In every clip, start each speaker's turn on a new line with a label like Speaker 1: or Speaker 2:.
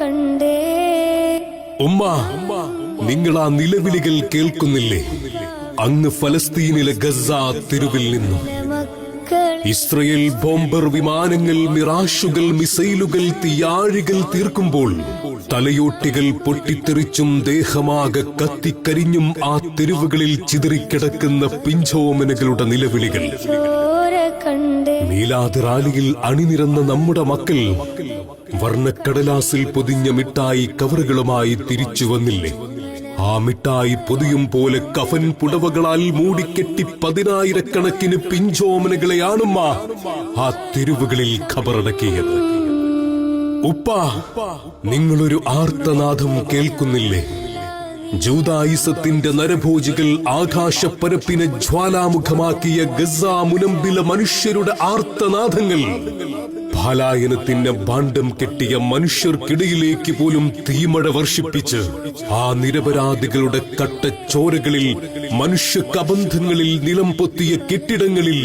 Speaker 1: കണ്ടേ.
Speaker 2: ഉമ്മ നിങ്ങൾ ആ നിലവിളികൾ കേൾക്കുന്നില്ലേ? അങ്ങ് ഫലസ്തീനിലെ ഗസ തെരുവിൽ നിന്നും. ഇസ്രയേൽ ബോംബർ വിമാനങ്ങൾ മിറാഷുകൾ മിസൈലുകൾ തീയാഴികൾ തീർക്കുമ്പോൾ തലയോട്ടികൾ പൊട്ടിത്തെറിച്ചും ദേഹമാകെ കത്തിക്കരിഞ്ഞും ആ തെരുവുകളിൽ ചിതറിക്കിടക്കുന്ന പിഞ്ചോമനകളുടെ നിലവിളികൾ. മീലാദ് അണിനിരന്ന നമ്മുടെ മക്കൾ വർണക്കടലാസിൽ പൊതിഞ്ഞ മിഠായി കവറുകളുമായി തിരിച്ചു വന്നില്ലേ? ആ മിഠായി പൊതിയും പോലെ കഫൻ പുടവകളാൽ മൂടിക്കെട്ടി പതിനായിരക്കണക്കിന് പിഞ്ചോമനകളെയാണുമ്മ ആ തെരുവുകളിൽ ഖബറടക്കിയത്. ഉപ്പ നിങ്ങളൊരു ആർത്തനാഥം കേൾക്കുന്നില്ലേ? ജൂതായുസത്തിന്റെ നരഭോജികൾ ആകാശപ്പരപ്പിനെ ജ്വാലാമുഖമാക്കിയ ഗസ മുനമ്പിലെ മനുഷ്യരുടെ ആർത്തനാഥങ്ങൾ പാലായനത്തിന് ഭാണ്ഡം കെട്ടിയ മനുഷ്യർക്കിടയിലേക്ക് പോലും തീമഴ വർഷിപ്പിച്ച് ആ നിരപരാധികളുടെ കട്ടച്ചോരകളിൽ മനുഷ്യ കബന്ധങ്ങളിൽ നിലം പൊത്തിയ കെട്ടിടങ്ങളിൽ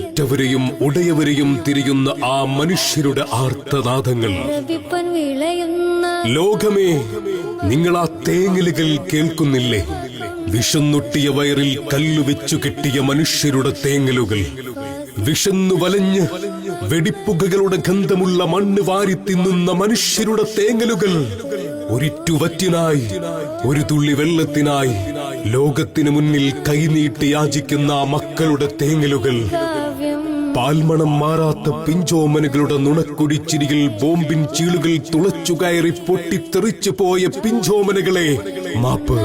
Speaker 2: ഉറ്റവരെയും ഉടയവരെയും തിരിയുന്ന ആ മനുഷ്യരുടെ
Speaker 1: ആർത്തനാഥങ്ങൾ
Speaker 2: ലോകമേ നിങ്ങൾ ആ തേങ്ങലുകൾ കേൾക്കുന്നില്ലേ? വിഷന്നൊട്ടിയ വയറിൽ കല്ലുവെച്ചു കെട്ടിയ മനുഷ്യരുടെ തേങ്ങലുകൾ. വിഷന്നു വലഞ്ഞ് വെടിപ്പുകകളുടെ ഗന്ധമുള്ള മണ്ണ് വാരി തിന്നുന്ന മനുഷ്യരുടെ തേങ്ങലുകൾ. ഒരിറ്റുവറ്റിനായി ഒരു തുള്ളി വെള്ളത്തിനായി ലോകത്തിനു മുന്നിൽ കൈനീട്ടി യാചിക്കുന്ന ആ മക്കളുടെ തേങ്ങലുകൾ. പാൽമണം മാറാത്ത പിഞ്ചോമനുകളുടെ നുണക്കുടിച്ചിരിയിൽ ബോംബിൻ ചീളുകൾ തുളച്ചു കയറി പൊട്ടിത്തെറിച്ചു പോയ പിഞ്ചോമനുകളെ മാപ്പ്.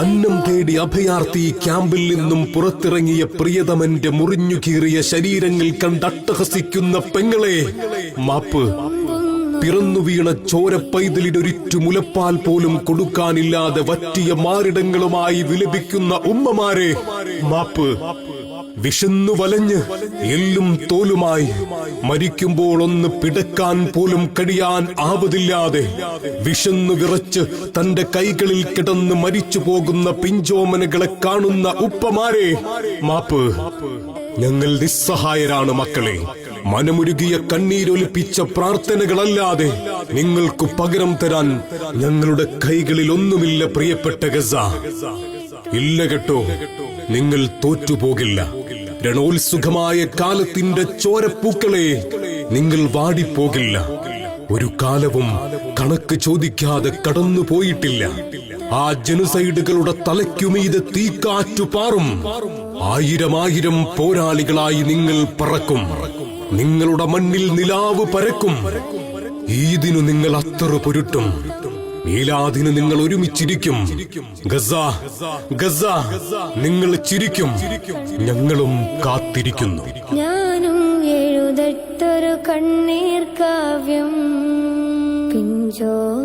Speaker 2: അന്നം തേടി അഭയാർത്ഥി ക്യാമ്പിൽ നിന്നും പുറത്തിറങ്ങിയ പ്രിയതമന്റെ മുറിഞ്ഞു കീറിയ ശരീരങ്ങൾ കണ്ടട്ടഹസിക്കുന്ന പെങ്ങളെ മാപ്പ്. പിറന്നു വീണ ചോര പൈതലിനൊരിറ്റു മുലപ്പാൽ പോലും കൊടുക്കാനില്ലാതെ വറ്റിയ മാറിടങ്ങളുമായി വിലപിക്കുന്ന ഉമ്മമാരെ മാപ്പ്. വിശന്നു വലഞ്ഞ് എല്ലും തോലുമായി മരിക്കുമ്പോൾ ഒന്ന് പിടക്കാൻ പോലും കഴിയാൻ ആവതില്ലാതെ വിശന്നു വിറച്ച് തന്റെ കൈകളിൽ കിടന്ന് മരിച്ചു പോകുന്ന പിഞ്ചോമനകളെ കാണുന്ന ഉപ്പമാരെ മാപ്പ് ഞങ്ങൾ നിസ്സഹായരാണ് മക്കളെ. മനമുരുകിയ കണ്ണീരൊലിപ്പിച്ച പ്രാർത്ഥനകളല്ലാതെ നിങ്ങൾക്ക് പകരം തരാൻ ഞങ്ങളുടെ കൈകളിൽ ഒന്നുമില്ല പ്രിയപ്പെട്ട ഗസ. ഇല്ല കേട്ടോ നിങ്ങൾ തോറ്റുപോകില്ല. രണോത്സുഖമായ കാലത്തിന്റെ ചോരപ്പൂക്കളെ നിങ്ങൾ വാടിപ്പോകില്ല. ഒരു കാലവും കണക്ക് ചോദിക്കാതെ കടന്നു പോയിട്ടില്ല. ആ ജനുസൈഡുകളുടെ തലയ്ക്കുമീത് തീക്കാറ്റു പാറും. ആയിരം ആയിരം പോരാളികളായി നിങ്ങൾ പറക്കും. നിങ്ങളുടെ മണ്ണിൽ നിലാവ് പരക്കും. ഈദിനു നിങ്ങൾ അത്ര പൊരുട്ടും. മീലാദിന് നിങ്ങൾ ഒരുമിച്ചിരിക്കും. നിങ്ങൾ ചിരിക്കും. ഞങ്ങളും കാത്തിരിക്കുന്നു.
Speaker 1: ഞാനും എഴുതട്ടൊരു കണ്ണീർ കാവ്യം. പിഞ്ചോ